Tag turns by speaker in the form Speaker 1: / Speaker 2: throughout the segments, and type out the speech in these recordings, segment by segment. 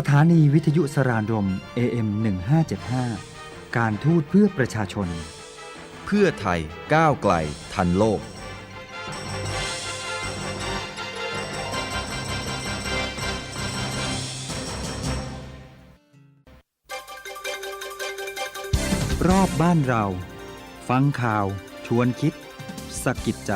Speaker 1: สถานีวิทยุสรานรม AM 1575 การทูตเพื่อประชาชน
Speaker 2: เพื่อไทยก้าวไกลทันโลก
Speaker 1: รอบบ้านเรา ฟังข่าว ชวนคิดสะกิดใจ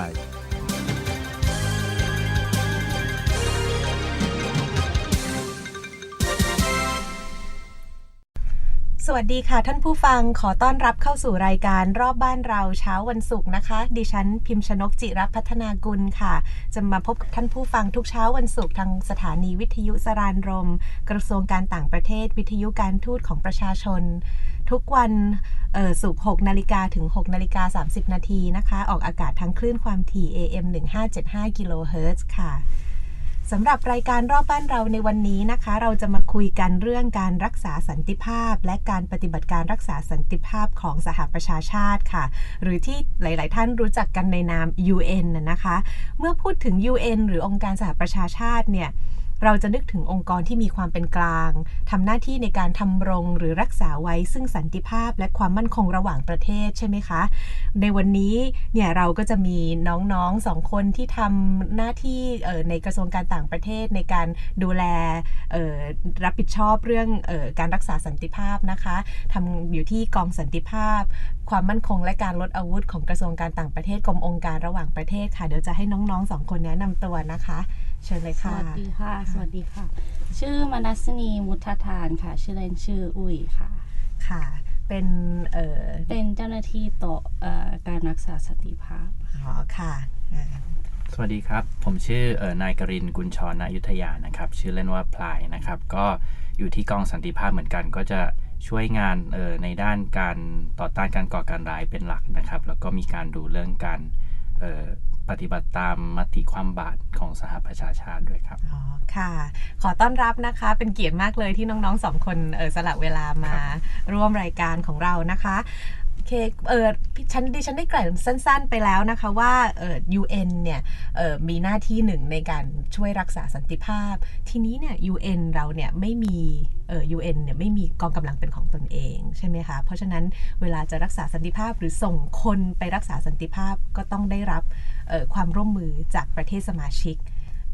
Speaker 3: วัสดีค่ะท่านผู้ฟังขอต้อนรับเข้าสู่รายการรอบบ้านเราเช้าวันศุกร์นะคะ ดิฉันพิมพ์ชนกจิรพัฒนากุลค่ะ จะมาพบกับท่านผู้ฟังทุกเช้าวันศุกร์ทางสถานีวิทยุสรานรม กระทรวงการต่างประเทศ วิทยุการทูตของประชาชน ทุกวันศุกร์6นาฬิกาถึง6นาฬิกา30 นาทีนะคะ ออกอากาศทางคลื่นความถี่ AM 1575กิโลเฮิรตซ์ค่ะ สำหรับรายการรอบบ้านเราในวันนี้นะคะ เราจะมาคุยกันเรื่องการรักษาสันติภาพ และการปฏิบัติการรักษาสันติภาพของสหประชาชาติค่ะ หรือที่หลาย ๆ ท่านรู้จักกันในนาม UN นะนะคะ เมื่อพูดถึง UN หรือองค์การสหประชาชาติเนี่ย เราจะนึกถึงองค์กรที่มีความเป็นกลางทำหน้าที่ในการทำรงหรือรักษาไว้ ซึ่งสันติภาพและความมั่นคงระหว่างประเทศใช่ไหมคะ ในวันนี้เนี่ยเราก็จะมีน้องๆสองคนที่ทำหน้าที่ในกระทรวงการต่างประเทศในการดูแลรับผิดชอบเรื่องออการรักษาสันติภาพนะคะทำอยู่ที่กองสันติภาพ ความมั่นคงและการลดอาวุธของกระทรวงการต่างประเทศกรมองค์การระหว่างประเทศค่ะ เดี๋ยวจะให้น้องๆสองคนแนะนำตัวนะคะ เชิญเลย
Speaker 4: ส
Speaker 3: ค่ะ
Speaker 4: วัสดีค่ะ สวัสดีค่ะ ชื่อมนัสนีมุททานค่ะ ชื่อเล่นชื่ออุ้ยค่ะ
Speaker 3: ค่ะ เป็นเอ่อ
Speaker 4: เป็นเจ้าหน้าที่โต๊ะเอ่อการรักษาสันติภาพ
Speaker 3: อ๋อค่ะอ่า
Speaker 5: สวัสดีครับ ผมชื่อเออนายกรินทร์กุลชรนายุทธยานะครับ ชื่อเล่นว่าพลายนะครับ ก็อยู่ที่กองสันติภาพเหมือนกัน ก็จะช่วยงานเออในด้านการต่อต้านการก่อการร้ายเป็นหลักนะครับ แล้วก็มีการดูเรื่องการเออปฏิบัติตามมติความบาตรของสหประชาชาติด้วยครับ
Speaker 3: อ๋อค่ะ ขอต้อนรับนะคะ เป็นเกียรติมากเลยที่น้องๆสองคนเออสละเวลามาร่วมรายการของเรานะคะโอเคเออพี่ฉันดิฉันได้เกริ่นสั้น ๆ ไปแล้วนะคะว่าเออ UN เนี่ยเออมีหน้าที่หนึ่งในการช่วยรักษาสันติภาพ ทีนี้เนี่ย UN เราเนี่ยไม่มีเออ UN เนี่ยไม่มีกองกำลังเป็นของตนเองใช่ไหมคะ เพราะฉะนั้นเวลาจะรักษาสันติภาพหรือส่งคนไปรักษาสันติภาพก็ต้องได้รับเอ่อ ความร่วมมือจากประเทศสมาชิก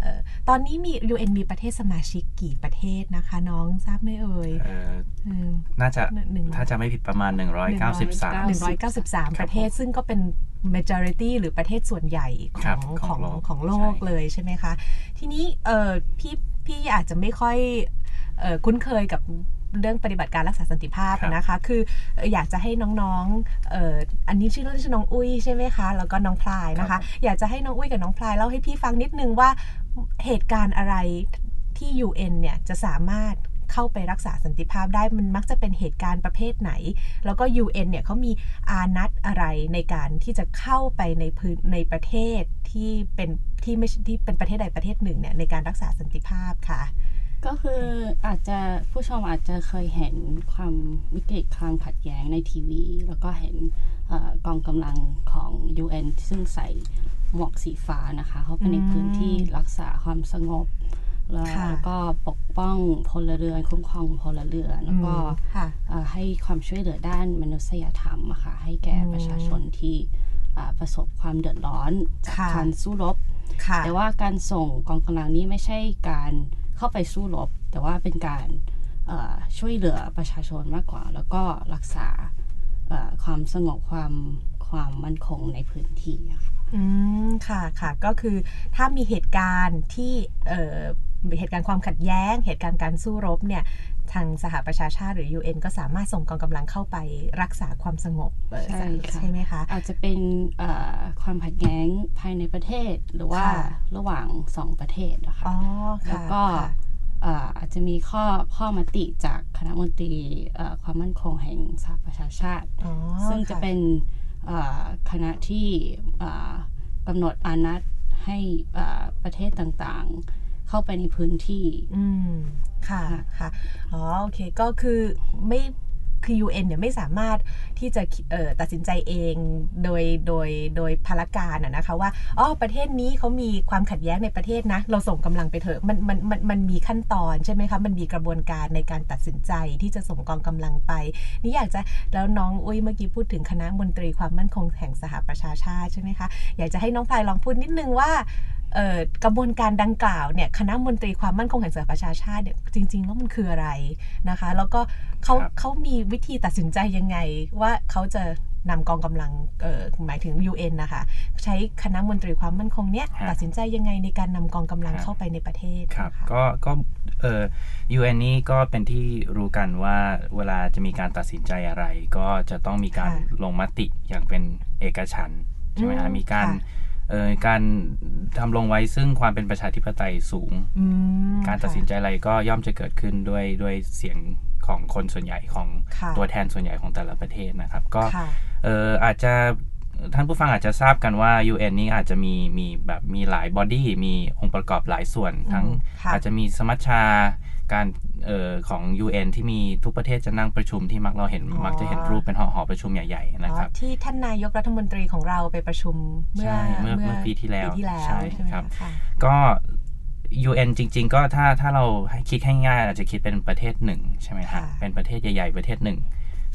Speaker 3: เอ่อตอนนี้มี UN มีประเทศสมาชิกกี่ประเทศนะคะ น้องทราบไหมเอ่ย
Speaker 5: เออ
Speaker 3: อืม
Speaker 5: น่าจะ
Speaker 3: หนึ่ง
Speaker 5: ถ้าจะไม่ผิดประมาณ 193
Speaker 3: 193 ประเทศซึ่งก็เป็น majority หรือประเทศส่วนใหญ่ข
Speaker 5: ครั
Speaker 3: อบง
Speaker 5: ข
Speaker 3: ข
Speaker 5: อ
Speaker 3: องง
Speaker 5: โลก
Speaker 3: ของโลก
Speaker 5: ใช่
Speaker 3: เลยใช่ไหมคะ ทีนี้เออพี่พี่อาจจะไม่ค่อยเออคุ้นเคยกับ เรื่องปฏิบัติการรักษาสันติภาพ
Speaker 5: ครับ
Speaker 3: นะคะ คือเอ่ออยากจะให้น้องๆเอออันนี้ชื่อเล่นชื่อน้องอุ้ยใช่ไหมคะ แล้วก็น้องพลายนะคะ อยากจะให้น้องอุ้ยกับน้องพลายเล่าให้พี่ฟังนิดนึงว่าเหตุการณ์อะไรที่ UN เนี่ยจะสามารถเข้าไปรักษาสันติภาพได้มันมักจะเป็นเหตุการณ์ประเภทไหน แล้วก็ UN เนี่ยเขามีอานัดอะไรในการที่จะเข้าไปในพื้นในประเทศที่เป็นที่ไม่ใช่ที่เป็นประเทศใดประเทศหนึ่งเนี่ยในการรักษาสันติภาพค่ะ
Speaker 4: ก็คืออาจจะผู้ชมอาจจะเคยเห็นความวิกฤตความขัดแย้งในทีวี แล้วก็เห็นเอ่อกองกำลังของ UN ซึ่งใส่หมวกสีฟ้านะคะ เข้าไปใน
Speaker 3: อืม
Speaker 4: พื้นที่รักษาความสงบ แล้ว
Speaker 3: ค่ะ
Speaker 4: แล้วก็ปกป้องพลเรือนคุ้มครองพลเรือนแล้วก็
Speaker 3: อืมค่ะ
Speaker 4: เอ่อให้ความช่วยเหลือด้านมนุษยธรรมอะค่ะให้แก่
Speaker 3: อืม
Speaker 4: ประชาชนที่อ่าประสบความเดือดร้อนจาก
Speaker 3: ค่ะ
Speaker 4: การสู้รบ
Speaker 3: ค่ะ
Speaker 4: แต่ว่าการส่งกองกำลังนี้ไม่ใช่การ เข้าไปสู้รบ แต่ว่าเป็นการช่วยเหลือประชาชนมากกว่า แล้วก็รักษาความสงบความความมั่นคงในพื้นที่อะค่ะ
Speaker 3: อืมค่ะค่ะก็คือถ้ามีเหตุการณ์ที่เเหตุการณ์ความขัดแย้ง เหตุการณ์การสู้รบเนี่ย ทางสหประชาชาติหรือ UN ก็สามารถส่งกองกำลังเข้าไปรักษาความสงบเอ่อ
Speaker 4: ใช่ค่ะ
Speaker 3: ใช่ไหมคะ
Speaker 4: อาจจะเป็นเอ่อความขัดแย้งภายในประเทศหรือว่า
Speaker 3: ค่ะ
Speaker 4: ระหว่างสองประเทศนะคะ
Speaker 3: อ๋อค่ะ
Speaker 4: แล้วก็
Speaker 3: ค่ะ
Speaker 4: เอ่ออาจจะมีข้อข้อมติจากคณะมนตรีเอ่อความมั่นคงแห่งสหประชาชาติ
Speaker 3: อ๋อ
Speaker 4: ซึ่งจะ
Speaker 3: ค่
Speaker 4: เป็นเอ่อคณะที่เอ่อกำหนดอานัดให้เอ่อประเทศต่างๆ เข้าไปในพื้นที่
Speaker 3: อืมค่ะ
Speaker 4: ค่ะ
Speaker 3: อ๋อโอเคก็คือไม่คือ UN เนี่ยไม่สามารถที่จะตัดสินใจเองโดยโดยโดยพลการอะนะคะว่าอ๋อประเทศนี้เขามีความขัดแย้งในประเทศนะ เราส่งกำลังไปเถอะมันมันมันมันมีขั้นตอนใช่ไหมคะมันมีกระบวนการในการตัดสินใจที่จะส่งกองกำลังไป นี่อยากจะแล้วน้องอุ้ยเมื่อกี้พูดถึงคณะมนตรีความมั่นคงแห่งสหประชาชาติใช่ไหมคะอยากจะให้น้องพลายลองพูดนิดนึงว่า กระบวนการดังกล่าวเนี่ยคณะมนตรีความมั่นคงแห่งสหประชาชาติเนี่ยจริง ๆ แล้วมันคืออะไรนะคะ แล้วก็เขา
Speaker 5: ครับ
Speaker 3: เขามีวิธีตัดสินใจยังไงว่าเขาจะนำกองกำลังเอ่อหมายถึง UN นะคะ ใช้คณะมนตรีความมั่นคงเนี่ยตัดสินใจยังไงในการนำกองกำลังเข้าไปในประเทศ
Speaker 5: ครับ
Speaker 3: นะคะ
Speaker 5: ก็ก็เอ่อ UN นี่ก็เป็นที่รู้กันว่าเวลาจะมีการตัดสินใจอะไร ก็จะต้องมีการ
Speaker 3: ค่ะ
Speaker 5: ลงมติอย่างเป็นเอกฉันท์ใช่ไหม
Speaker 3: อื
Speaker 5: ฮะ
Speaker 3: ม
Speaker 5: มีการ
Speaker 3: ค่ะ
Speaker 5: เอ่อ การทำลงไว้ซึ่งความเป็นประชาธิปไตยสูง
Speaker 3: อืม
Speaker 5: การตัดสินใจอะไรก็ย่อมจะเกิดขึ้นด้วยด้วยเสียงของคนส่วนใหญ่ของ
Speaker 3: ค่ะ
Speaker 5: ตัวแทนส่วนใหญ่ของแต่ละประเทศนะครับ ก็
Speaker 3: ค่ะ
Speaker 5: เอออาจจะท่านผู้ฟังอาจจะทราบกันว่า UN นี้อาจจะมีมีแบบมีหลายบอดี้มีองค์ประกอบหลายส่วน ทั้ง
Speaker 3: ค่ะ
Speaker 5: อาจจะมีสมัชชา การเอ่อของ UN ที่มีทุกประเทศจะนั่งประชุมที่มักเราเห็น
Speaker 3: อ๋อ
Speaker 5: มักจะเห็นรูปเป็นหอหอประชุมใหญ่ๆนะครับ
Speaker 3: อ๋อที่ท่านนายกรัฐมนตรีของเราไปประชุมเมื่อ
Speaker 5: ใช่เมื่อเมื่อปีที่แล้ว
Speaker 3: ปีที่แล้ว
Speaker 5: ใช่
Speaker 3: ใช่ไหม
Speaker 5: ครับ
Speaker 3: คะ
Speaker 5: ก็ UN จริง ๆ ก็ถ้าถ้าเราให้คิดให้ง่ายอาจจะคิดเป็นประเทศหนึ่งใช่ไหมฮะ
Speaker 3: ค่ะ
Speaker 5: เป็นประเทศใหญ่ ๆ ประเทศหนึ่ง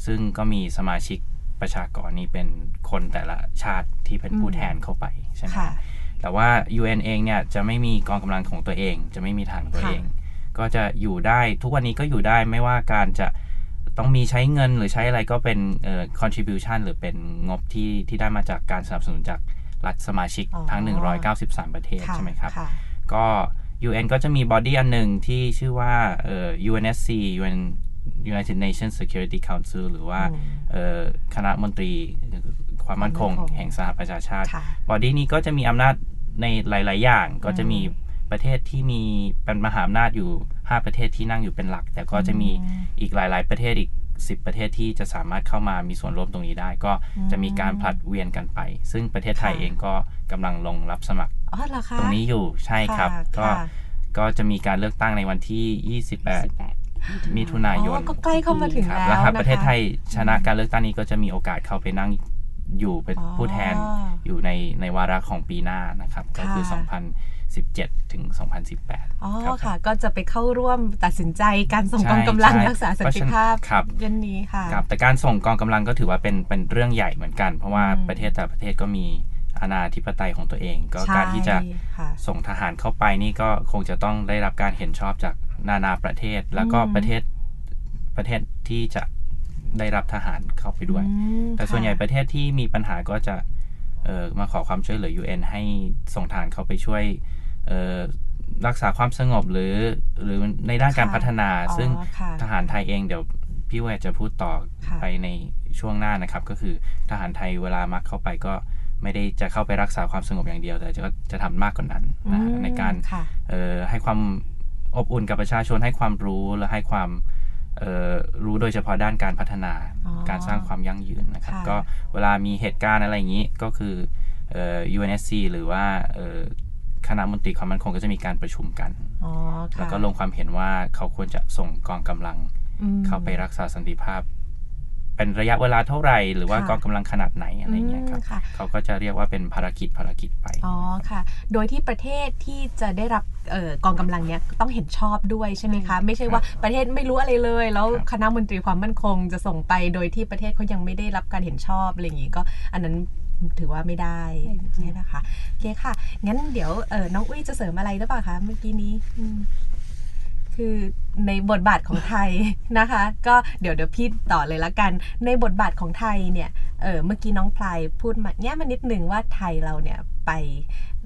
Speaker 5: ซึ่งก็มีสมาชิกประชากรนี่เป็นคนแต่ละชาติที่เป็นผู้แทนเข้าไปใช่ไหม
Speaker 3: ค่ะ
Speaker 5: ฮะแต่ว่า UN เองเนี่ยจะไม่มีกองกำลังของตัวเอง จะไม่มีฐานของตัว
Speaker 3: ค่ะ
Speaker 5: เอง ก็จะอยู่ได้ทุกวันนี้ก็อยู่ได้ไม่ว่าการจะต้องมีใช้เงินหรือใช้อะไรก็เป็นเอ่อ contribution หรือเป็นงบที่ที่ได้มาจากการสนับสนุนจากรัฐสมาชิก
Speaker 3: อ๋อ
Speaker 5: ทั้ง 193 ประเทศ
Speaker 3: ค่ะ
Speaker 5: ใช่ไหมครับ
Speaker 3: ค่ะ
Speaker 5: ก็ UN ก็จะมีบอดี้อันหนึ่งที่ชื่อว่าเอ่อ UNSC UN United Nations Security Council หรือว่า
Speaker 3: อืม
Speaker 5: เอ่อคณะมนตรีความมั่นคง
Speaker 3: ความมั่นคง
Speaker 5: แห่งสหประชาชาติ
Speaker 3: ค่ะ
Speaker 5: บอดี้นี้ก็จะมีอำนาจในหลาย ๆ อย่างก็จะมี ประเทศที่มีเป็นมหาอำนาจอยู่ 5 ประเทศที่นั่งอยู่เป็นหลัก แต่ก็จะมี
Speaker 3: อืม
Speaker 5: อีกหลาย ๆ ประเทศอีก 10 ประเทศที่จะสามารถเข้ามามีส่วนร่วมตรงนี้ได้ ก็จะมีการผลัดเวียนกันไป ซึ่งประเทศไทย
Speaker 3: ค่ะ
Speaker 5: เองก็กำลังลงรับสมัคร
Speaker 3: อ๋อเหรอคะ
Speaker 5: ตรงนี้อยู่ใช่ครับ
Speaker 3: ค่ะ
Speaker 5: ก็
Speaker 3: ค่ะ
Speaker 5: ก็จะมีการเลือกตั้งในวันที่ 28มิถุนายน
Speaker 3: อ๋อก็ใกล้เข้ามาถึง
Speaker 5: ครับ
Speaker 3: แล้ว
Speaker 5: แล้วหาก
Speaker 3: นค
Speaker 5: ประเทศไทยชนะการเลือกตั้งนี้ก็จะมีโอกาสเข้าไปนั่งอยู่เป็น
Speaker 3: อ๋อ
Speaker 5: ผู้แทนอยู่ในในวาระของปีหน้านะครับ ก็คือ
Speaker 3: ค่ะ
Speaker 5: 2017 ถึง 2018
Speaker 3: อ๋อ
Speaker 5: ครับ
Speaker 3: ค่ะ ก็จะไปเข้าร่วมตัดสินใจการส่ง
Speaker 5: ใช่
Speaker 3: กองกำลัง
Speaker 5: ใช่
Speaker 3: รักษาสันติภาพ
Speaker 5: ครับ
Speaker 3: เย็นนี้ค่ะ
Speaker 5: ครับแต่การส่งกองกำลังก็ถือว่าเป็นเป็นเรื่องใหญ่เหมือนกัน เพราะว่า
Speaker 3: อืม
Speaker 5: ประเทศแต่ละประเทศก็มีอาณาธิปไตยของตัวเอง ก็
Speaker 3: ใช่
Speaker 5: การที่จะ
Speaker 3: ค่ะ
Speaker 5: ส่งทหารเข้าไปนี่ก็คงจะต้องได้รับการเห็นชอบจากนานาประเทศ แล้วก็
Speaker 3: อืม
Speaker 5: ประเทศประเทศที่จะได้รับทหารเข้าไปด้วย
Speaker 3: อืม
Speaker 5: แต่ส่วนใหญ่
Speaker 3: ค่ะ
Speaker 5: ประเทศที่มีปัญหาก็จะเอ่อมาขอความช่วยเหลือ UN ให้ส่งทหารเข้าไปช่วยเอ่อ รักษาความสงบหรือหรือในด้านการ
Speaker 3: ค่ะ
Speaker 5: พัฒนา
Speaker 3: อ๋อ
Speaker 5: ซึ่ง
Speaker 3: ค่ะ
Speaker 5: ทหารไทยเองเดี๋ยวพี่แวจะพูดต่อ
Speaker 3: ค่ะ
Speaker 5: ไปในช่วงหน้านะครับ ก็คือทหารไทยเวลามักเข้าไปก็ไม่ได้จะเข้าไปรักษาความสงบอย่างเดียว แต่จะจะทำมากกว่านั้นนะฮะ
Speaker 3: อืม
Speaker 5: ในการ
Speaker 3: ค่ะ
Speaker 5: เอ่อให้ความอบอุ่นกับประชาชนให้ความรู้และให้ความเอ่อรู้โดยเฉพาะด้านการพัฒนา
Speaker 3: อ๋อ
Speaker 5: การสร้างความยั่งยืนนะครับ
Speaker 3: ค่ะ
Speaker 5: ก็เวลามีเหตุการณ์อะไรอย่างนี้ก็คือเอ่อ UNSC หรือว่าเอ่อ คณะมนตรีความมั่นคงก็จะมีการประชุมกัน
Speaker 3: อ๋อค่ะ
Speaker 5: แล้วก็ลงความเห็นว่าเขาควรจะส่งกองกำลัง
Speaker 3: อืม
Speaker 5: เข้าไปรักษาสันติภาพ เป็นระยะเวลาเท่าไหร่ หรือว่า
Speaker 3: ค่ะ
Speaker 5: กองกำลังขนาดไหนอะไรเงี้ยครับ
Speaker 3: อืมค่ะ
Speaker 5: เขาก็จะเรียกว่าเป็นภารกิจภารกิจไป
Speaker 3: อ๋อค่ะ โดยที่ประเทศที่จะได้รับเอ่อกองกำลังเนี้ยต้องเห็นชอบด้วยใช่ไหมคะ ไม่ใช่ว่าประเทศไม่รู้อะไรเลย แล้ว
Speaker 5: ครับ
Speaker 3: คณะมนตรีความมั่นคงจะส่งไป โดยที่ประเทศเขายังไม่ได้รับการเห็นชอบอะไรอย่างนี้ก็อันนั้น ถือว่าไม่ได้
Speaker 4: ไม่ได้
Speaker 3: ใช่ไหมคะโอเคค่ะ งั้นเดี๋ยวเออน้องอุ้ยจะเสริมอะไรหรือเปล่าคะเมื่อกี้นี้อืมคือในบทบาทของไทยนะคะ ก็เดี๋ยวเดี๋ยวพี่ต่อเลยละกัน ในบทบาทของไทยเนี่ย เออเมื่อกี้น้องพลายพูดมาแง่มานิดหนึ่งว่าไทยเราเนี่ยไป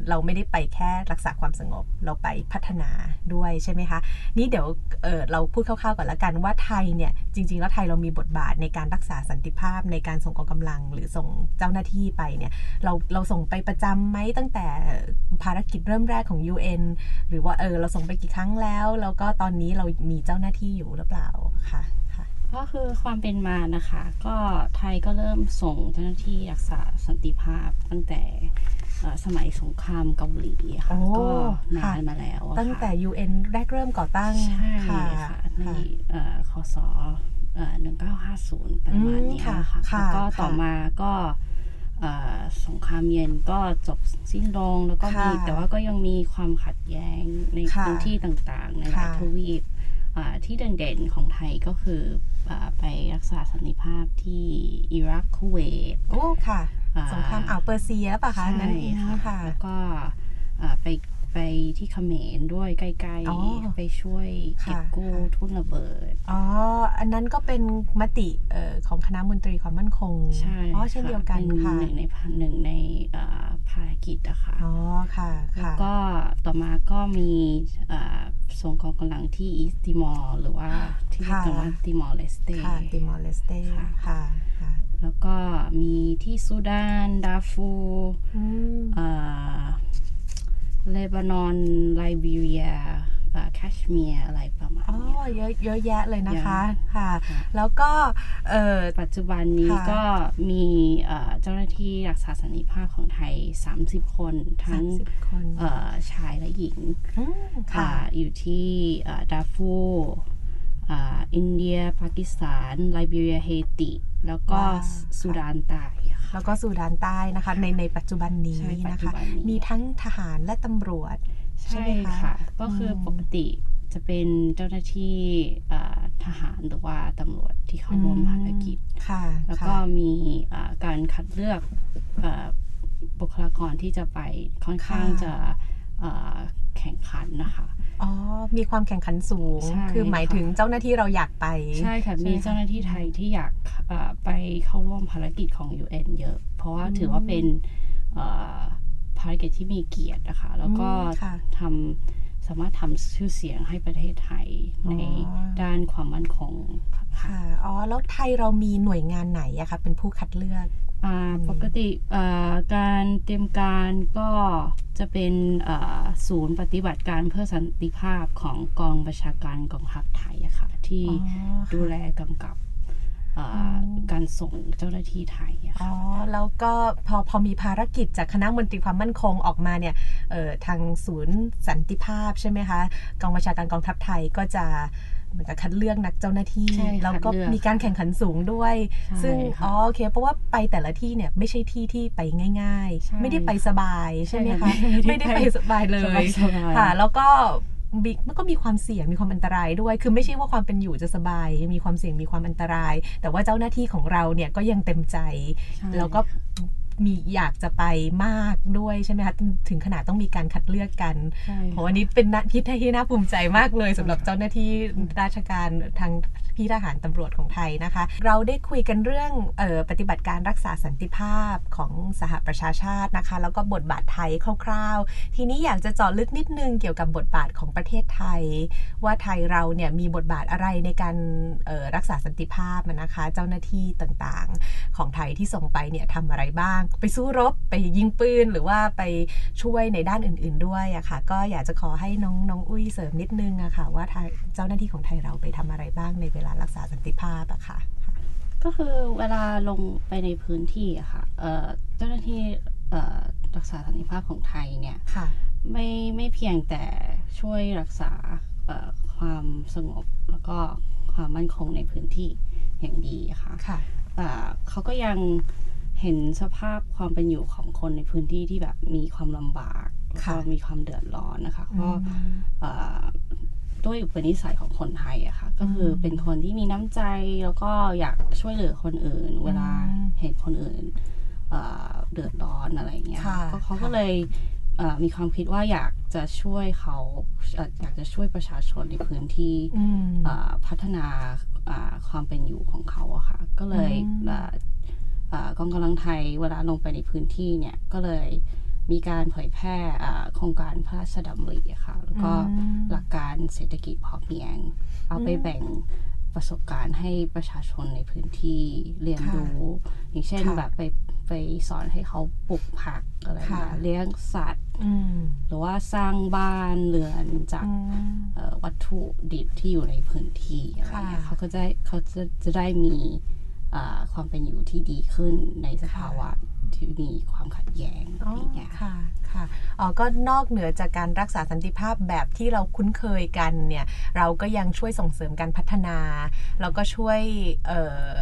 Speaker 3: เราไม่ได้ไปแค่รักษาความสงบเราไปพัฒนาด้วยใช่ไหมคะ นี่เดี๋ยวเออเราพูดคร่าวๆก่อนละกันว่าไทยเนี่ยจริง ๆ แล้วไทยเรามีบทบาทในการรักษาสันติภาพในการส่งกองกำลังหรือส่งเจ้าหน้าที่ไปเนี่ยเราเราส่งไปประจำไหมตั้งแต่ภารกิจเริ่มแรกของ UN หรือว่าเออเราส่งไปกี่ครั้งแล้ว แล้วก็ตอนนี้เรามีเจ้าหน้าที่อยู่หรือเปล่าคะค่ะ
Speaker 4: ก็คือความเป็นมานะคะ ก็ไทยก็เริ่มส่งเจ้าหน้าที่รักษาสันติภาพตั้งแต่เอ่อสมัยสงครามเกาหลีค่ะ
Speaker 3: โอ้
Speaker 4: ก็นา
Speaker 3: ค่ะ
Speaker 4: นมาแล้วอะค่ะ
Speaker 3: ตั้งแต่ UN แรกเริ่มก่อตั้ง
Speaker 4: ใช่
Speaker 3: ค่ะ
Speaker 4: ค่ะใน
Speaker 3: ค่ะ
Speaker 4: เอ่อคศเอ่อ1950 ประมาณเนี้ย
Speaker 3: อืมค่ะ
Speaker 4: ค่ะ
Speaker 3: ค่ะ
Speaker 4: แล้วก็ต่อ
Speaker 3: ค่ะ
Speaker 4: มาก็เอ่อสงครามเย็นก็จบสิ้นลงแล้วก็มี
Speaker 3: ค่ะ
Speaker 4: แต่ว่าก็ยังมีความขัดแย้งใน
Speaker 3: ค่ะ
Speaker 4: พื้นที่ต่างๆ ในหลาย
Speaker 3: ค่ะ
Speaker 4: ทวีปอ่า ที่เด่นๆของไทยก็คืออาไปรักษาสันติภาพที่อิรักคูเวต
Speaker 3: โอ้ค่ะ
Speaker 4: อ่า
Speaker 3: สงครามอ่าวเปอร์เซียป่ะคะ
Speaker 4: ใช่
Speaker 3: นั่น
Speaker 4: ค่ะ
Speaker 3: ค่ะ
Speaker 4: แล้วก็อ่าไป ไปที่เขมรด้วยใกล้
Speaker 3: อ๋อ
Speaker 4: ๆ ไปช่วยเก็บ
Speaker 3: ค่ะ
Speaker 4: กู้
Speaker 3: ค่ะ
Speaker 4: ทุ่นระเบิด
Speaker 3: อ๋อ อันนั้นก็เป็นมติเอ่อของคณะมนตรีความมั่นคง
Speaker 4: ใช่
Speaker 3: อ๋อเช่นเดียวกัน
Speaker 4: เป็น
Speaker 3: ค่ะ
Speaker 4: หนึ่งในหนึ่งในอ่าภารกิจอะค่ะ
Speaker 3: อ๋อ ค่ะ
Speaker 4: แล้ว
Speaker 3: ค่ะ
Speaker 4: ก็ต่อมาก็มีอ่าส่งกองกำลังที่อีสติมอร์หรือว่าที่เรียกกันว่าติมอร์เลสเต
Speaker 3: ค่ะติมอร์เลสเต
Speaker 4: ค่ะ
Speaker 3: ค่ะ ค่ะ
Speaker 4: แล้วก็มีที่ซูดาน ดาร์ฟูร์
Speaker 3: อืม
Speaker 4: อ่า เลบานอนไลบีเรียอ่าแคชเมียร์อะไรประมาณ
Speaker 3: อ๋อ
Speaker 4: เนี้ย
Speaker 3: เยอะเยอะแยะเลยนะคะ
Speaker 4: เยอะ
Speaker 3: ค่ะ
Speaker 4: ค่ะ
Speaker 3: แล้วก็เอ่อ
Speaker 4: ปัจจุบันนี้
Speaker 3: ค่ะ
Speaker 4: ก็มีเอ่อเจ้าหน้าที่รักษาสันติภาพของไทย 30 คน ทั้ง
Speaker 3: สิบคน
Speaker 4: เอ่อชายและหญิง
Speaker 3: อืมค่ะ
Speaker 4: อ่าอยู่ที่เอ่อดาร์ฟูร์อ่าอินเดีย ปากีสถานไลบีเรียเฮติ แล้วก็
Speaker 3: ว้าว
Speaker 4: สุดานใต้อะค่ะ
Speaker 3: แล้วก็สูดานใต้นะคะ ในในปัจจุบันนี้
Speaker 4: ใช่ปัจ
Speaker 3: นะ
Speaker 4: จุ
Speaker 3: คะ
Speaker 4: บันนี้
Speaker 3: มีทั้งทหารและตำรวจ ใช่
Speaker 4: ใช่
Speaker 3: ไหมคะ
Speaker 4: ค่ะก็คืออ
Speaker 3: ม
Speaker 4: ปกติจะเป็นเจ้าหน้าที่อ่าทหารหรือว่าตำรวจที่เข้าร่วมภารกิจ
Speaker 3: ค่ะ
Speaker 4: แล้วก็
Speaker 3: ค่ะ
Speaker 4: มีอ่าการคัดเลือกอ่าบุคลากรที่จะไปค่อนข้าง
Speaker 3: ค่ะ
Speaker 4: จะอ่าแข่งขันนะคะ
Speaker 3: อ๋อ มีความแข่งขันสูง
Speaker 4: ใช่
Speaker 3: คือหมาย
Speaker 4: ค่ะ
Speaker 3: ถึงเจ้าหน้าที่เราอยากไป
Speaker 4: ใช่ค่ะ
Speaker 3: ใช่
Speaker 4: มี
Speaker 3: ค่ะ
Speaker 4: เจ้าหน้าที่ไทยที่อยากอ่าไปเข้าร่วมภารกิจของ UN เยอะ เพราะว่า
Speaker 3: อืม
Speaker 4: ถือว่าเป็นอ่าภารกิจที่มีเกียรตินะคะแล้วก็
Speaker 3: อืมค่ะ
Speaker 4: ทำสามารถทำชื่อเสียงให้ประเทศไทย
Speaker 3: อ๋อ
Speaker 4: ในด้านความมั่นคงค่ะ
Speaker 3: ค่ะอ๋อ แล้วไทยเรามีหน่วยงานไหนอะคะเป็นผู้คัดเลือก
Speaker 4: อ่าปกติอ่าการเตรียมการก็ จะเป็นอ่าศูนย์ปฏิบัติการเพื่อสันติภาพของกองประชาการกองทัพไทยอะค่ะ ที่
Speaker 3: อ๋อค่ะ
Speaker 4: ดูแลกำกับอ่า
Speaker 3: อืม
Speaker 4: การส่งเจ้าหน้าที่ไทยอะ
Speaker 3: อ๋
Speaker 4: ค่ะ
Speaker 3: อแล้วก็พอพอมีภารกิจจากคณะมนตรีความมั่นคงออกมาเนี่ยเอ่อทางศูนย์สันติภาพใช่ไหมคะ กองบัญชาการกองทัพไทยก็จะ เหมือนกับคัดเลือกนักเจ้าหน้าที่
Speaker 4: ใช่
Speaker 3: แล้วก็
Speaker 4: คัดเลือก
Speaker 3: มีการแข่งขันสูงด้วย
Speaker 4: ใช่
Speaker 3: ซึ่ง
Speaker 4: ค่ะ
Speaker 3: อ๋อโอเค เพราะว่าไปแต่ละที่เนี่ยไม่ใช่ที่ที่ไปง่าย
Speaker 4: ใช่
Speaker 3: ๆไม่ได้ไปสบายใช่ไหม
Speaker 4: ใช่
Speaker 3: คะ
Speaker 4: ค่ะไม่
Speaker 3: ไม่
Speaker 4: ได้
Speaker 3: ได้
Speaker 4: ไป
Speaker 3: ไปสบายเลย
Speaker 4: สบายๆ
Speaker 3: ค่ะ แล้วก็มีมันก็มีความเสี่ยงมีความอันตรายด้วย คือไม่ใช่ว่าความเป็นอยู่จะสบาย มีความเสี่ยงมีความอันตราย แต่ว่าเจ้าหน้าที่ของเราเนี่ยก็ยังเต็มใจ
Speaker 4: ใช่
Speaker 3: แล้วก็ มีอยากจะไปมากด้วยใช่ไหมคะถึงถึงขนาดต้องมีการคัดเลือกกัน
Speaker 4: ใช่
Speaker 3: โหวันนี้เป็นนาพิธีที่น่าภูมิใจมากเลยสำหรับเจ้าหน้าที่ราชการทางพี่ทหารตำรวจของไทยนะคะ เราได้คุยกันเรื่องเออปฏิบัติการรักษาสันติภาพของสหประชาชาตินะคะ แล้วก็บทบาทไทยคร่าวๆ ทีนี้อยากจะเจาะลึกนิดนึงเกี่ยวกับบทบาทของประเทศไทย ว่าไทยเราเนี่ยมีบทบาทอะไรในการเอ่อรักษาสันติภาพอะนะคะ เจ้าหน้าที่ต่างๆ ของไทยที่ส่งไปเนี่ยทำอะไรบ้างไปสู้รบไปยิงปืนหรือว่าไปช่วยในด้านอื่น ๆด้วยอะค่ะ ก็อยากจะขอให้น้องน้องอุ้ยเสริมนิดนึงอะค่ะ ว่าไทยเจ้าหน้าที่ของไทยเราไปทำอะไรบ้างในเวลารักษาสันติภาพอะค่ะ
Speaker 4: ก็คือเวลาลงไปในพื้นที่อะค่ะเอ่อเจ้าหน้าที่เอ่อรักษาสันติภาพของไทยเนี่ย
Speaker 3: ค่ะ
Speaker 4: ไม่ไม่เพียงแต่ช่วยรักษาเอ่อความสงบแล้วก็ความมั่นคงในพื้นที่อย่างดีอะค่ะ
Speaker 3: ค่ะ
Speaker 4: อ่าเขาก็ยัง เห็นสภาพความเป็นอยู่ของคนในพื้นที่ที่แบบมีความลำบากแล้วก็
Speaker 3: ค่ะ
Speaker 4: มีความเดือดร้อนนะคะ
Speaker 3: อื
Speaker 4: ก็
Speaker 3: ม
Speaker 4: อ่าด้วยอุปนิสัยของคนไทยอะค่ะ ก็คืออ
Speaker 3: ม
Speaker 4: เป็นคนที่มีน้ำใจแล้วก็อยากช่วยเหลือคนอื่น เวลา
Speaker 3: อืม
Speaker 4: เห็นคนอื่นอ่าเดือดร้อนอะไรอย่างเงี้ย
Speaker 3: ค่ะ
Speaker 4: ก็เขา
Speaker 3: ค่ะ
Speaker 4: ก็เลยเอ่อมีความคิดว่าอยากจะช่วยเขาเอ่ออยากจะช่วยประชาชนในพื้นที่
Speaker 3: อืม
Speaker 4: อ่าพัฒนาอ่าความเป็นอยู่ของเขาอะค่ะ ก็เลย
Speaker 3: อืม
Speaker 4: อ่าอ่า กองกำลังไทยเวลาลงไปในพื้นที่เนี่ยก็เลยมีการเผยแพร่อ่าโครงการพระราชดำริอะค่ะแล้วก็
Speaker 3: อืม
Speaker 4: หลักการเศรษฐกิจพอเพียง เอาไป
Speaker 3: อืม
Speaker 4: แบ่งประสบการณ์ให้ประชาชนในพื้นที่เรียน
Speaker 3: ค่ะ
Speaker 4: รู้ อย่างเช่น
Speaker 3: ค่ะ
Speaker 4: แบบไปไปสอนให้เขาปลูกผักอะไร
Speaker 3: ค่ะ
Speaker 4: เงี้ยเลี้ยงสัตว์
Speaker 3: อืม
Speaker 4: หรือว่าสร้างบ้านเรือนจาก
Speaker 3: อืม
Speaker 4: เอ่อวัตถุดิบที่อยู่ในพื้นที่อะไรเงี้ย
Speaker 3: ค่ะ
Speaker 4: เขาก็จะเขาจะจะได้มีอ่า ความเป็นอยู่ที่ดีขึ้นในสภาวะที่มีความขัดแย้งอะไรอย่างเงี้ย
Speaker 3: ค่ะค่ะอ๋อก็นอกเหนือจากการรักษาสันติภาพแบบที่เราคุ้นเคยกันเนี่ย เราก็ยังช่วยส่งเสริมการพัฒนาแล้วก็ช่วยเอ่อ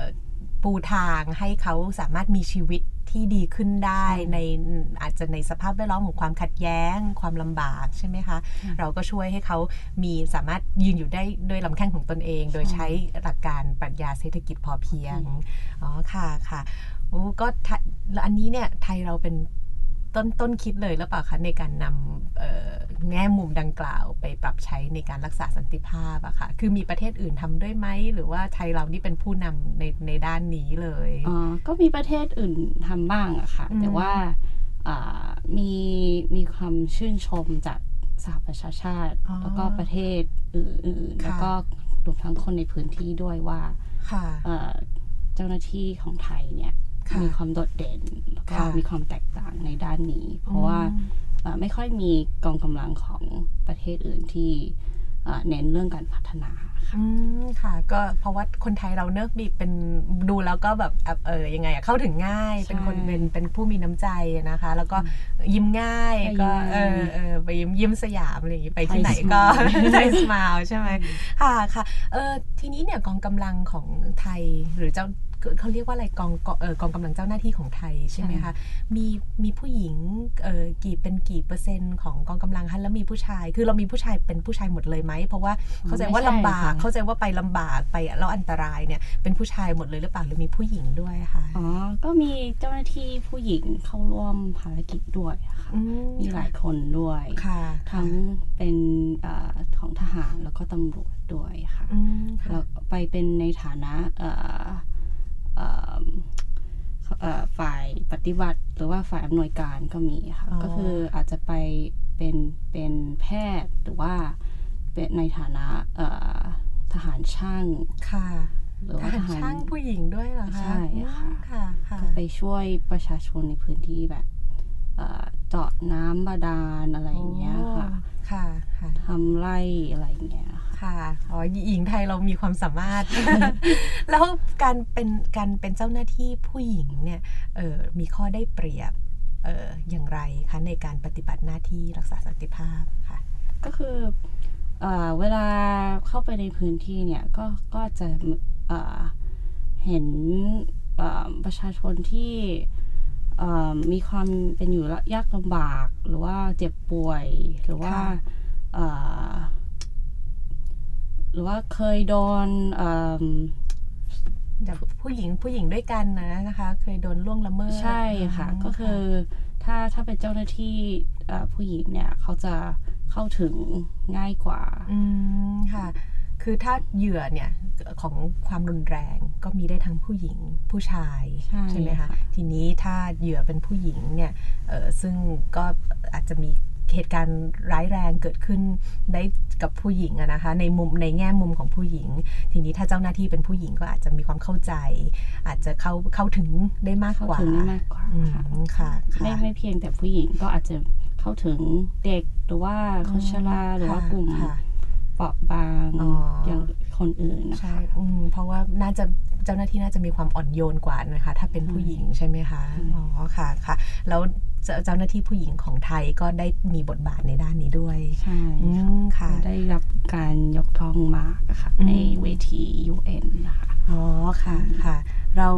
Speaker 3: ปูทางให้เขาสามารถมีชีวิต ที่ดีขึ้นได้ในอาจจะในสภาพแวดล้อมของความขัดแย้ง ความลำบากใช่ไหมคะเราก็ช่วยให้เขามีสามารถยืนอยู่ได้ด้วยลำแข้งของตนเอง โดยใช้หลักการปรัชญาเศรษฐกิจพอเพียงอ๋อค่ะค่ะโอ้ก็ไทยแล้วอันนี้เนี่ยไทยเราเป็น ต้นต้นคิดเลยหรือเปล่าคะในการนำเอ่อแง่มุมดังกล่าวไปปรับใช้ในการรักษาสันติภาพอะค่ะคือมีประเทศอื่นทำด้วยไหมหรือว่าไทยเรานี่เป็นผู้นำในในด้านนี้เลย
Speaker 4: อ๋อก็มีประเทศอื่นทำบ้างอะค่ะ
Speaker 3: อืม
Speaker 4: แต่ว่าอ่ามีมีความชื่นชมจากสหประชาชาติ
Speaker 3: อ๋อ
Speaker 4: แล้วก็ประเทศอื่นๆ
Speaker 3: ค่ะ
Speaker 4: แล้วก็รวมทั้งคนในพื้นที่ด้วยว่า
Speaker 3: ค่ะ
Speaker 4: เอ่อเจ้าหน้าที่ของไทยเนี่ย
Speaker 3: ค่ะ
Speaker 4: มีความโดดเด่นแล้วก็
Speaker 3: ค่ะ
Speaker 4: มีความแตกต่างในด้านนี้ เพราะว่า
Speaker 3: อืม
Speaker 4: เอ่อไม่ค่อยมีกองกำลังของประเทศอื่นที่เอ่อเน้นเรื่องการพัฒนาค่ะ
Speaker 3: อืมค่ะ ก็เพราะว่าคนไทยเราเนิกบีเป็นดูแล้วก็แบบเอ่อเออยังไงอะเข้าถึงง่าย เป็นคน
Speaker 4: ใช่
Speaker 3: เป็นเป็นผู้มีน้ำใจนะคะ แล้วก็ยิ้มง่าย
Speaker 4: ใช่
Speaker 3: ก็
Speaker 4: ยิ้ม
Speaker 3: เอ
Speaker 4: ง่าย
Speaker 3: อเออไปยิ้มยิ้มสยามอะไรอย่างงี้ไปที่
Speaker 4: ไทย
Speaker 3: ไหนก็
Speaker 4: smile
Speaker 3: ไทยสมาวใช่ไหมค่ะค่ะเออทีนี้เนี่ยกองกำลังของไทยหรือเจ้า เขาเรียกว่าอะไรกองกองเออกองกำลังเจ้าหน้าที่ของไทยใช่ไหมคะมีมีผู้หญิงเออกี่เป็นกี่เปอร์เซ็นต์ของกองกำลังคะแล้วมีผู้ชาย คือเรามีผู้ชายเป็นผู้ชายหมดเลยไหมเพราะว่าเข้าใจว่า
Speaker 4: ไม่ใช่
Speaker 3: ลำบาก
Speaker 4: ค่ะ
Speaker 3: เข้าใจว่าไปลำบากไปแล้วอันตรายเนี่ยเป็นผู้ชายหมดเลยหรือเปล่าหรือมีผู้หญิงด้วยคะ
Speaker 4: อ๋อก็มีเจ้าหน้าที่ผู้หญิงเข้าร่วมภารกิจด้วยอะค่ะ
Speaker 3: อื
Speaker 4: มีหลายคนด้วย
Speaker 3: ค่ะ
Speaker 4: ทั้งเป็นเออของทหารแล้วก็ตำรวจด้วยค่ะ
Speaker 3: อืมค่ะ
Speaker 4: แล้วไปเป็นในฐานะ ฝ่ายปฏิบัติ หรือว่าฝ่ายอำนวยการก็มีค่ะ
Speaker 3: อ๋อ
Speaker 4: ก็คืออาจจะไปเป็นเป็นแพทย์หรือว่าเป็นในฐานะเอ่อทหารช่าง
Speaker 3: ค่ะ
Speaker 4: หรือ
Speaker 3: ท
Speaker 4: ว่าท
Speaker 3: หาร
Speaker 4: หาร
Speaker 3: ช่างผู้หญิงด้วยเหรอคะ
Speaker 4: ใช่ค่ะ
Speaker 3: อืมค่ะค่ะ
Speaker 4: ก็ไปช่วยประชาชนในพื้นที่แบบเอ่อเจาะน้ำบาดาลอะไรอย่างเงี้ยค่ะ
Speaker 3: โอ้ ค่ะค่ะ
Speaker 4: ทำไร่อะไรอย่างเงี้ยค่ะ
Speaker 3: ค่ะอ๋อหญิงไทยเรามีความสามารถ แล้วการเป็นการเป็นเจ้าหน้าที่ผู้หญิงเนี่ยเออมีข้อได้เปรียบเอออย่างไรคะในการปฏิบัติหน้าที่รักษาสันติภาพค่ะ
Speaker 4: ก็คือเอ่อเวลาเข้าไปในพื้นที่เนี่ยก็ก็จะเอ่อเห็นเอ่อประชาชนที่เอ่อ มีความเป็นอยู่ยากลำบาก หรือว่าเจ็บป่วย หรือว่า
Speaker 3: ค่ะ
Speaker 4: เอ่อหรือว่าเคยโดนเอิ่ม
Speaker 3: แบบผู้หญิงผู้หญิงด้วยกันนะนะคะ เคยโดนล่วงละเมิด
Speaker 4: ใช่ค่ะ
Speaker 3: ม
Speaker 4: ก็คือถ้าถ้าเป็นเจ้าหน้าที่เอ่อผู้หญิงเนี่ยเขาจะเข้าถึงง่ายกว่า
Speaker 3: อืมค่ะ คือถ้าเหยื่อเนี่ยของความรุนแรงก็มีได้ทั้งผู้หญิงผู้ชาย
Speaker 4: ใช่
Speaker 3: ไหมคะ
Speaker 4: ค่ะ
Speaker 3: ทีนี้ถ้าเหยื่อเป็นผู้หญิงเนี่ยเออซึ่งก็อาจจะมีเหตุการณ์ร้ายแรงเกิดขึ้นได้กับผู้หญิงอะนะคะในมุมในแง่มุมของผู้หญิง ทีนี้ถ้าเจ้าหน้าที่เป็นผู้หญิงก็อาจจะมีความเข้าใจ อาจจะเข้าเข้าถึงได้มาก
Speaker 4: เข้าก
Speaker 3: ว่า
Speaker 4: ถึงได้มากกว่า
Speaker 3: อืม
Speaker 4: ค่ะ
Speaker 3: ค่ะค่ะ
Speaker 4: ไม่ไม่เพียงแต่ผู้หญิงก็อาจจะเข้าถึงเด็กหรือว่าคนชราหรือว่ากลุ่ม
Speaker 3: ค่ะ
Speaker 4: เปราะบาง
Speaker 3: อ๋ออ
Speaker 4: อย่างคนอื่นนะ
Speaker 3: ใช่
Speaker 4: คะ
Speaker 3: อืมเพราะว่าน่าจะเจ้าหน้าที่น่าจะมีความอ่อนโยนกว่านะคะ ถ้าเป็นผู้หญิงใช่ไหมคะ
Speaker 4: ใช่
Speaker 3: อ๋อค่ะค่ะ แล้วเจ้าเจ้าหน้าที่ผู้หญิงของไทยก็ได้มีบทบาทในด้านนี้ด้วย
Speaker 4: ใช่
Speaker 3: อื
Speaker 4: ค่ะ
Speaker 3: มค่ะ
Speaker 4: ก็ได้รับการยกท่องมากอะค่ะ
Speaker 3: อืม
Speaker 4: ในเวที UN นะคะ
Speaker 3: อ๋อค่ะค่ะ เรา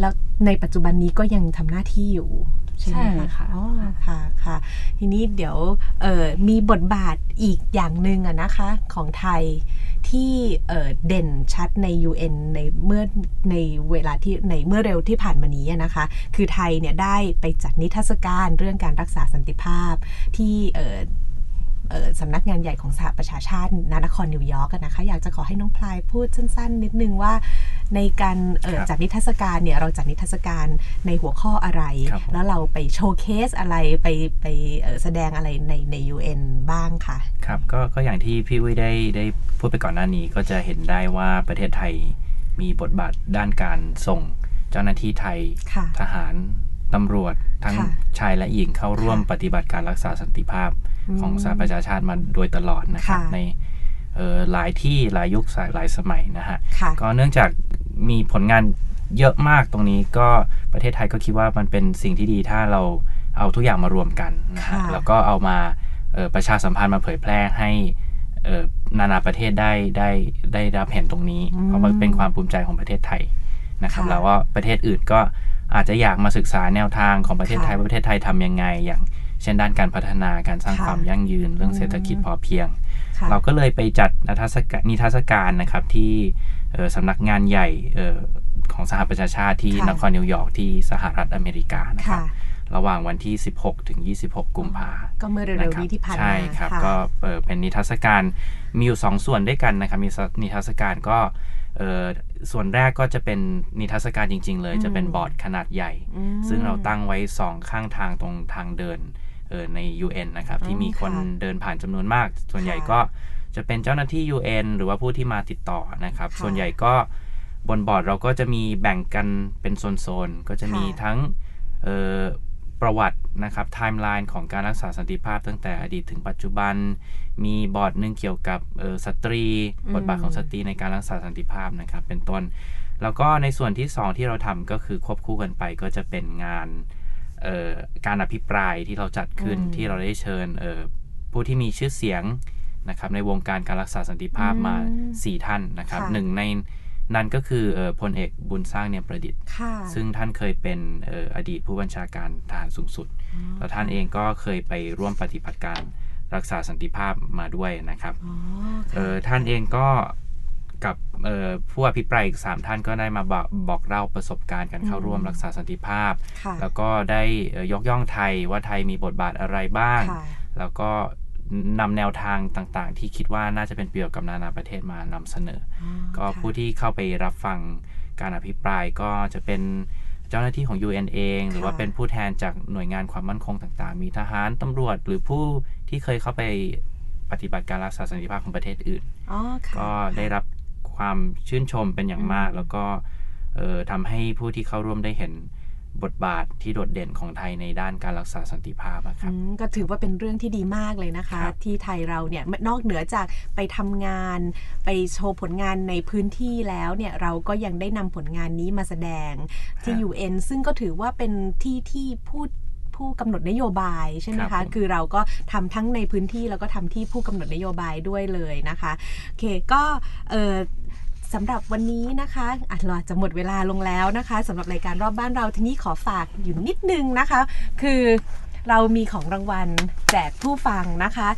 Speaker 3: แล้วในปัจจุบันนี้ก็ยังทำหน้าที่อยู่ ใช่ไหม
Speaker 4: ใช่
Speaker 3: คะ
Speaker 4: ค่ะ
Speaker 3: อ๋อค่ะค่ะทีนี้เดี๋ยวเอ่อมีบทบาทอีกอย่างหนึ่งอะนะคะของไทยที่เอ่อเด่นชัดใน UN ในเมื่อในเวลาที่ในเมื่อเร็วที่ผ่านมานี้อะนะคะ คือไทยเนี่ยได้ไปจัดนิทรรศการเรื่องการรักษาสันติภาพที่เอ่อเอ่อ สำนักงานใหญ่ของสหประชาชาติณนครนิวยอร์กอะนะคะ อยากจะขอให้น้องพลายพูดสั้น ๆ นิดนึงว่า ในการเอ่อ
Speaker 5: ครับ
Speaker 3: จัดนิทรรศการเนี่ยเราจัดนิทรรศการในหัวข้ออะไร
Speaker 5: ครับผม
Speaker 3: แล้วเราไปโชว์เคสอะไรไปไปเอ่อแสดงอะไรในใน UN บ้างค่ะ
Speaker 5: ครับก็ก็อย่างที่พี่วิได้ได้พูดไปก่อนหน้านี้ก็จะเห็นได้ว่าประเทศไทยมีบทบาทด้านการส่งเจ้าหน้าที่ไทย
Speaker 3: ค่ะ
Speaker 5: ทหารตำรวจทั้ง
Speaker 3: ค่ะ
Speaker 5: ชายและหญิงเข้าร่วม
Speaker 3: ค่ะ
Speaker 5: ปฏิบัติการรักษาสันติภาพ
Speaker 3: อืม
Speaker 5: ของสหประชาชาติมาโดยตลอดนะครับ
Speaker 3: ค่ะ
Speaker 5: ในเอ่อหลายที่หลายยุคหลายสมัยนะฮะ
Speaker 3: ค่ะ
Speaker 5: ก็เนื่องจากมีผลงานเยอะมากตรงนี้ก็ปประเทศไทยก็คิดว่ามันเป็นสิ่งที่ดีถ้าเราเอาทุกอย่างมารวมกันนะฮะ
Speaker 3: ค่ะ
Speaker 5: แล้วก็เอามาเอ่อประชาสัมพันธ์มาเผยแพร่ให้เอ่อนานาประเทศได้ได้ได้รับเห็นตรงนี้ เพราะมันเป็นความภูมิใจของประเทศไทยนะครับ
Speaker 3: ค่ะ
Speaker 5: แล้วว่าประเทศอื่นก็อาจจะอยากมาศึกษาแนวทางของประเทศไทย
Speaker 3: ค่ะ
Speaker 5: ว่าประเทศไทยทำยังไง อย่าง เช่นด้านการพัฒนาการสร้าง
Speaker 3: ค่ะ
Speaker 5: ความยั่งยืน เรื่องเศรษฐกิจพอเพียง
Speaker 3: ค่ะ
Speaker 5: เราก็เลยไปจัดนิทรรศการนิทรรศการนะครับที่เอ่อสำนักงานใหญ่เอ่อของสหประชาชาติที่
Speaker 3: ค่ะ
Speaker 5: นครนิวยอร์กที่สหรัฐอเมริกานะครับ
Speaker 3: ค่ะ
Speaker 5: ระหว่างวันที่ 16 ถึง 26 กุมภา
Speaker 3: ก็เมื่อเร็วๆนี้ที่ผ่านมา
Speaker 5: ใช่ครับะก็เอ่อเป็นนิทรรศการมีอยู่ 2 ส่วนด้วยกันนะครับ มีนิทรรศการก็เอ่อส่วนแรกก็จะเป็นนิทรรศการจริง ๆ เลย
Speaker 3: อืม
Speaker 5: จะเป็นบอร์ดขนาดใหญ่
Speaker 3: อืม
Speaker 5: ซึ่งเราตั้งไว้ 2 ข้างทางตรงทางเดินเอ่อ ใน UN นะครับ
Speaker 3: อืม
Speaker 5: ที่มีคน
Speaker 3: ค่ะ
Speaker 5: เดินผ่านจำนวนมาก ส่วนใหญ่
Speaker 3: ค่ะ
Speaker 5: ก็จะเป็นเจ้าหน้าที่ UN หรือว่าผู้ที่มาติดต่อนะครับ
Speaker 3: ค่ะ
Speaker 5: ส่วนใหญ่ก็บนบอร์ดเราก็จะมีแบ่งกันเป็นโซนๆ ก็จะมี
Speaker 3: ค่ะ
Speaker 5: ทั้งเอ่อประวัตินะครับไทม์ไลน์ของการรักษาสันติภาพตั้งแต่อดีตถึงปัจจุบัน มีบอร์ดหนึ่งเกี่ยวกับเอ่อสตรี
Speaker 3: อืม
Speaker 5: บทบาทของสตรีในการรักษาสันติภาพนะครับ เป็นต้น แล้วก็ในส่วนที่สองที่เราทำก็คือควบคู่กันไปก็จะเป็นงานเอ่อ การอภิปรายที่เราจัดขึ้น
Speaker 3: อืม
Speaker 5: ที่เราได้เชิญเอ่อผู้ที่มีชื่อเสียงนะครับในวงการการรักษาสันติภาพมา
Speaker 3: อืม
Speaker 5: 4ท่านนะครับ
Speaker 3: ค่ะ
Speaker 5: หนึ่งในนั้นก็คือเอ่อพลเอกบุญสร้างเนียมประดิษฐ์
Speaker 3: ค่ะ
Speaker 5: ซึ่งท่านเคยเป็นเอ่ออดีตผู้บัญชาการทหารสูงสุด แล้วท่านเองก็เคยไปร่วมปฏิบัติการรักษาสันติภาพมาด้วยนะครับ
Speaker 3: อ๋อ
Speaker 5: เอ
Speaker 3: ค่ะ
Speaker 5: อท่านเองก็ กับเอ่อผู้อภิปรายอีกสามท่านก็ได้มาบอกบอกเล่าประสบการณ์การเข้าร่วมรักษาสันติภาพ
Speaker 3: ค่ะ
Speaker 5: แล้วก็ได้เอ่อยกย่องไทยว่าไทยมีบทบาทอะไรบ้าง
Speaker 3: ค่ะ
Speaker 5: แล้วก็นำแนวทางต่างๆ ที่คิดว่าน่าจะเป็นประโยชน์กับนานาประเทศมานำเสนอ
Speaker 3: อ๋อ
Speaker 5: ก็
Speaker 3: ค่ะ
Speaker 5: ผู้ที่เข้าไปรับฟังการอภิปรายก็จะเป็นเจ้าหน้าที่ของ UN เอง หรือว่า
Speaker 3: ค่ะ
Speaker 5: เป็นผู้แทนจากหน่วยงานความมั่นคงต่างๆ มีทหารตำรวจ หรือผู้ที่เคยเข้าไปปฏิบัติการรักษาสันติภาพของประเทศอื่น
Speaker 3: อ๋อค่ะ
Speaker 5: ก็ได้รับ ความชื่นชมเป็นอย่างมาก
Speaker 3: อืม
Speaker 5: แล้วก็เอ่อทำให้ผู้ที่เข้าร่วมได้เห็นบทบาทที่โดดเด่นของไทยในด้านการรักษาสันติภาพอะครับ
Speaker 3: อืมก็ถือว่าเป็นเรื่องที่ดีมากเลยนะคะ
Speaker 5: ครับ
Speaker 3: ที่ไทยเราเนี่ยนอกเหนือจากไปทำงาน ไปโชว์ผลงานในพื้นที่แล้วเนี่ยเราก็ยังได้นำผลงานนี้มาแสดงที่
Speaker 5: ครับ
Speaker 3: UN ซึ่งก็ถือว่าเป็นที่ที่พูด ผู้กำหนดนโยบายใช่ไหม
Speaker 5: ครั
Speaker 3: คะ
Speaker 5: บผม
Speaker 3: คือเราก็ทำทั้งในพื้นที่แล้วก็ทำที่ผู้กำหนดนโยบายด้วยเลยนะคะโอเคก็เออสำหรับวันนี้นะคะอาจเราจะหมดเวลาลงแล้วนะคะสำหรับรายการรอบบ้านเราทีนี้ขอฝากอยู่นิดนึงนะคะ คือเรามีของรางวัลแจกผู้ฟังนะคะ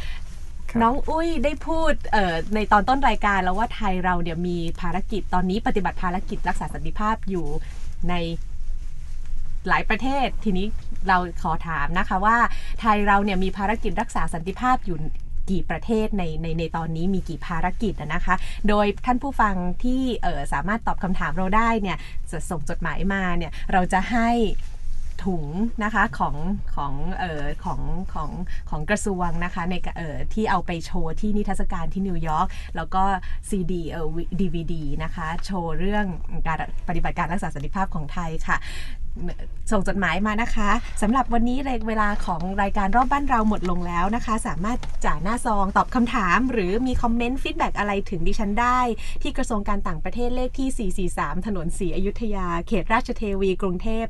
Speaker 5: ครับ
Speaker 3: น้องอุ้ยได้พูดเอ่อในตอนต้นรายการแล้วว่าไทยเราเนี่ยมีภารกิจตอนนี้ปฏิบัติภารกิจรักษาสันติภาพอยู่ในหลายประเทศทีนี้ เราขอถามนะคะว่าไทยเราเนี่ยมีภารกิจรักษาสันติภาพอยู่กี่ประเทศในในในตอนนี้มีกี่ภารกิจนะคะ โดยท่านผู้ฟังที่เออสามารถตอบคำถามเราได้เนี่ยจะส่งจดหมายมาเนี่ยเราจะให้ถุงนะคะของของเอ่อของของของกระทรวงนะคะในเอ่อที่เอาไปโชว์ที่นิทรรศการที่นิวยอร์กแล้วก็ซีดีเอ่อดีวีดีนะคะ โชว์เรื่องการปฏิบัติการรักษาสันติภาพของไทยค่ะ ส่งจดหมายมานะคะสำหรับวันนี้เวลาของรายการรอบบ้านเราหมดลงแล้วนะคะ สามารถจ่ายหน้าซองตอบคำถาม หรือมีคอมเมนต์ฟีดแบ็กอะไรถึงดิฉันได้ ที่กระทรวงการต่างประเทศเลขที่ 443 ถนนศรีอยุธยา เขตราชเทวี กรุงเทพ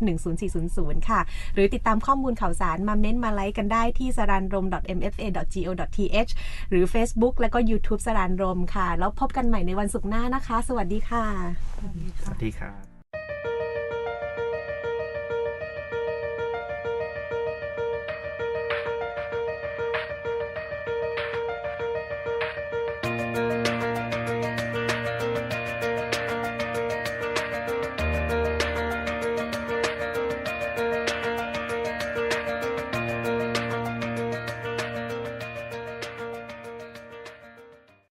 Speaker 3: 10400 ค่ะ หรือติดตามข้อมูลข่าวสารมาเม้นต์มาไลค์กันได้ที่สรานรม .mfa.go.th หรือ Facebook และก็ YouTube สรานรมค่ะ แล้วพบกันใหม่ในวันศุกร์หน้านะคะ สวัสดีค่ะ
Speaker 5: สวัสดีครับ